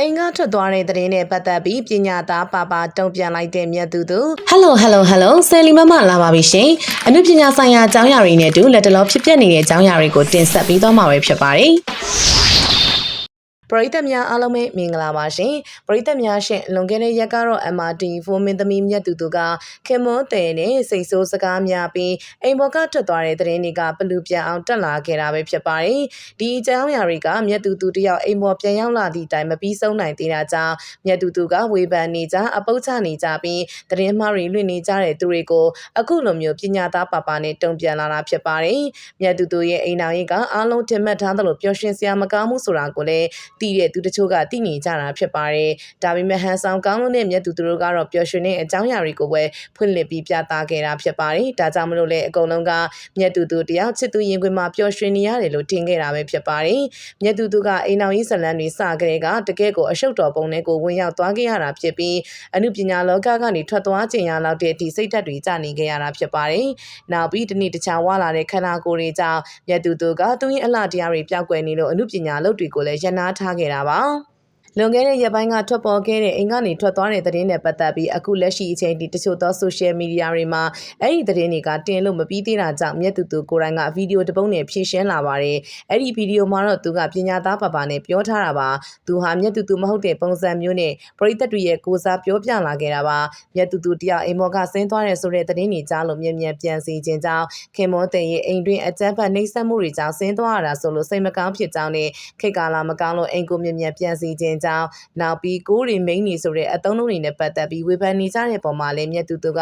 အိမ်ကထွက်သွားတဲ့သတင်းနဲ့ပတ်သက်ပြီးပညာသားပါပါတုံ့ပြန်လိုက်တဲ့မြတ်သူသူ Hello Hello Hello ဆယ်လီမမလာပါပြီရှင်။အနုပညာဆိုင်ရာအကြောင်းအရာတွေနဲ့အတူလက်တလောဖြစ်ပျက်နေတဲ့အကြောင်းအရာတွေကိုတင်ဆက်ပေးသွားမှာပဲဖြစ်ပါတယ်ပ ရိသတ်များအားလုံးပဲမင်္ဂလာပါရှင်ပရိသတ်များရှင်လွန်ခဲ့တဲ့ရက်ကတော့ MRT4 မင်းသမီးမြတ်သူသူကခင်မွန်းတဲ့နဲ့စိတ်ဆိုးစကားများပြီးအိမ်ပေါ်ကထွက်သွားတဲ့သတင်းတွေကပလူပြန်အောင်တက်လာခဲ့တာပဲဖြစ်ပါတယ်ဒီအကြောင်းအရာတွေကမြတ်သူသူတယောက်အိမ်ပေါ်ပြန်ရောက်လာသည့်တိုင်မပြီးဆုံးနိုင်သေးတာကြောင့်မြတ်သူသူကဝေဖန်နေကြအပုတ်ချနေကြပြီးသတင်းမှားတွေလွှင့်နေကြတဲ့သူတွေကိုအခုလိုမျိုးပညာသားပါပါနဲ့တုံ့ပြန်လာတာဖြစ်ပါတယ်မြတ်သူသူရဲ့အိမ်တော်ရင်ကအားလုံးတင်မှတ်ထားသလိုပျော်ရွှင်စရာမကောင်းမှုဆိုတာကိုလည်းတည်တဲ့သူတချို့ကတည်နေကြတာဖြစ်ပါတယ်။ဒါပေမဲ့ဟန်ဆောင်ကောင်းလို့နဲ့မြတ်သူတို့ကတော့ပျော်ရွှင်တဲ့အကြောင်းအရာတွေကိုပဲဖွင့်လှစ်ပြီးပြသခဲ့တာဖြစ်ပါတယ်။ဒါကြောင့်မလို့လေအကုန်လုံးကမြတ်သူတို့တယောက်ချစ်သူရင်ခွင်မှာပျော်ရွှင်နေရတယ်လို့ထင်ခဲ့တာပဲဖြစ်ပါတယ်။မြတ်သူတို့ကအိမ်အောင်ရေးဇလန်းတွေစကြတဲ့ကတကယ့်ကိုအရှုပ်တော်ပုံနဲ့ကိုဝင်ရောက်သွားခဲ့ရတာဖြစ်ပြီးအမှုပညာလောကကနေထွက်သွားခြင်းရလောက်တဲ့အထိစိတ်ဓာတ်တွေကျနေခဲ့ရတာဖြစ်ပါတယ်။နောက်ပြီးတနေ့တခြားဝါလာတဲ့ခန္ဓာကိုယ်တွေကြောင့်မြတ်သူတို့ကသူ့ရဲ့အလှတရားတွေပြောက်ကွယ်နေလို့အမှုပညာလုပ်တွေကိုလည်းရန်နာထားခဲ့တာပါ။ လွန်ခဲ့တဲ့ရက်ပိုင်းကထွက်ပေါ်ခဲ့တဲ့အိမ်ကနေထွက်သွားတဲ့သတင်းနဲ့ပတ်သက်ပြီးအခုလက်ရှိအချိန်ထိတချို့သော social media တွေမှာအဲ့ဒီသတင်းတွေကတင်လို့မပြီးသေးတာကြောင့်မြတ်သူသူကိုယ်တိုင်ကဗီဒီယိုတစ်ပုဒ်နဲ့ဖြည့်ရှင်းလာပါတယ်။အဲ့ဒီဗီဒီယိုမှာတော့သူကပညာသားပါပါနဲ့ပြောထားတာပါ။သူဟာမြတ်သူသူမဟုတ်တဲ့ပုံစံမျိုးနဲ့ပရိသတ်တွေရဲ့ကိုစားပြောပြလာခဲ့တာပါ။မြတ်သူသူတရားအိမ်မော်ကဆင်းသွားတဲ့ဆိုတဲ့သတင်းတွေကြားလို့မြင်မြန်ပြန်စီခြင်းကြောင့်ခင်မောတဲ့ရဲ့အိမ်တွင်အကြမ်းဖက်နှိပ်စက်မှုတွေကြောင့်ဆင်းသွားရတာဆိုလို့စိတ်မကောင်းဖြစ်ကြောင်းနဲ့ခေတ်ကာလမကောင်းလို့အိမ်ကိုမြင်မြန်ပြန်စီခြင်းကြောင့်နောက်ပြီးကိုရီမိန်နေဆိုတဲ့အသုံးလုံးတွေနဲ့ပတ်သက်ပြီးဝေဖန်နေကြတဲ့ပုံမှာလည်းမြတ်သူသူက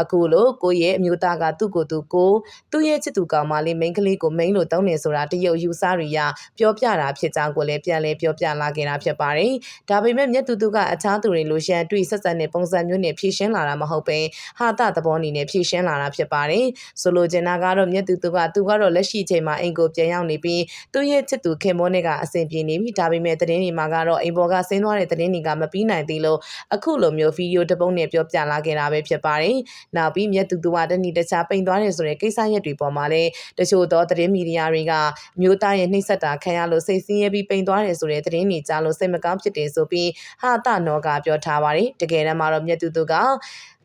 အခုလိုကိုရဲ့အမျိုးသားကသူ့ကိုယ်သူကိုသူ့ရဲ့ချစ်သူကောင်မလေးမိန်းကလေးကိုမိန်လို့တောင်းနေဆိုတာတရုတ်ယူဆတွေရပြောပြတာဖြစ်ကြောင်းကိုလည်းပြန်လဲပြောပြလာခဲ့တာဖြစ်ပါတယ်။ဒါပေမဲ့မြတ်သူသူကအခြားသူတွေလိုရှန်တွေ့ဆက်ဆက်တဲ့ပုံစံမျိုးနဲ့ဖြည့်ရှင်းလာတာမဟုတ်ဘဲဟာတာသဘောအနေနဲ့ဖြည့်ရှင်းလာတာဖြစ်ပါတယ်။ဆိုလိုချင်တာကတော့မြတ်သူသူကသူကတော့လက်ရှိချိန်မှာအိမ်ကိုပြန်ရောက်နေပြီးသူ့ရဲ့ချစ်သူခင်မောနဲ့ကအဆင်ပြေနေပြီဒါပေမဲ့သတင်းတွေမှာကတော့အိမ်ပေါ်ကဆင်းသွားတဲ့သတင်းတွေကမပြီးနိုင်သေးလို့အခုလိုမျိုးဗီဒီယိုတစ်ပုဒ်နဲ့ပြောပြလာခဲ့တာပဲဖြစ်ပါတယ်။နောက်ပြီးမြတ်သူသူကတနည်းတခြားပိန်သွားတယ်ဆိုတဲ့ကိစ္စရက်တွေပေါ်မှာလည်းတချို့သောသတင်းမီဒီယာတွေကမျိုးသားရဲ့နှိပ်စက်တာခံရလို့စိတ်ဆင်းရဲပြီးပိန်သွားတယ်ဆိုတဲ့သတင်းတွေကြားလို့စိတ်မကောင်းဖြစ်တယ်ဆိုပြီးဟာတနောကပြောထားပါတယ်။တကယ်တမ်းမှာတော့မြတ်သူသူက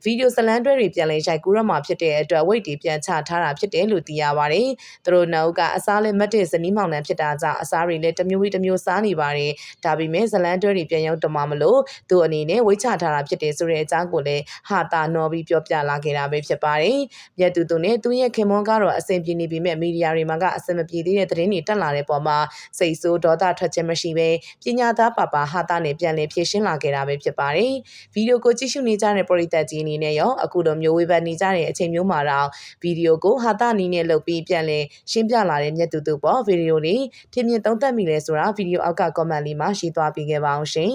ဗီဒီယိုဇလန်တွဲတွေပြန်လဲရိုက်ကူးရမှာဖြစ်တဲ့အတွက်ဝိတ်တွေပြန်ချထားတာဖြစ်တယ်လို့သိရပါတယ်။သူတို့နောက်ကအစားလဲမတ်တဲ့ဇနီးမောင်နှံဖြစ်တာကြောင့်အစားတွေလည်းတစ်မျိုးပြီးတစ်မျိုးစားနေပါတယ်။ဒါပေမဲ့ဇလန်တွဲတွေပြန်ရောက်တော့မှမလို့သူအနေနဲ့ဝိတ်ချထားတာဖြစ်တယ်ဆိုတဲ့အကြောင်းကိုလည်းဟာတာနော်ပြီးပြောပြလာခဲ့တာပဲဖြစ်ပါတယ်။မြတ်သူသူနဲ့သူရဲ့ခင်မွန်းကတော့အဆင်ပြေနေပြီမဲ့မီဒီယာတွေမှာကအဆင်မပြေသေးတဲ့သတင်းတွေတက်လာတဲ့ပုံမှာစိတ်ဆိုးဒေါသထွက်ခြင်းမရှိဘဲပညာသားပါပါဟာတာနဲ့ပြန်လည်ဖြည့်ရှင်းလာခဲ့တာပဲဖြစ်ပါတယ်။ဗီဒီယိုကိုကြည့်ရှုနေကြတဲ့ပရိသတ်ကြီးအနေနဲ့ရောအခုလိုမျိုးဝေဖန်နေကြတဲ့အချိန်မျိုးမှာတော့ဗီဒီယိုကိုဟာတာနီးနဲ့လုပ်ပြီးပြန်လည်ရှင်းပြလာတဲ့မြတ်သူသူပေါ့ဗီဒီယိုလေးထင်မြင်သုံးသပ်မိလဲဆိုတာဗီဒီယိုအောက်က comment လေးမှာရေးသွားပေးခဲ့ပါအောင်ရှင်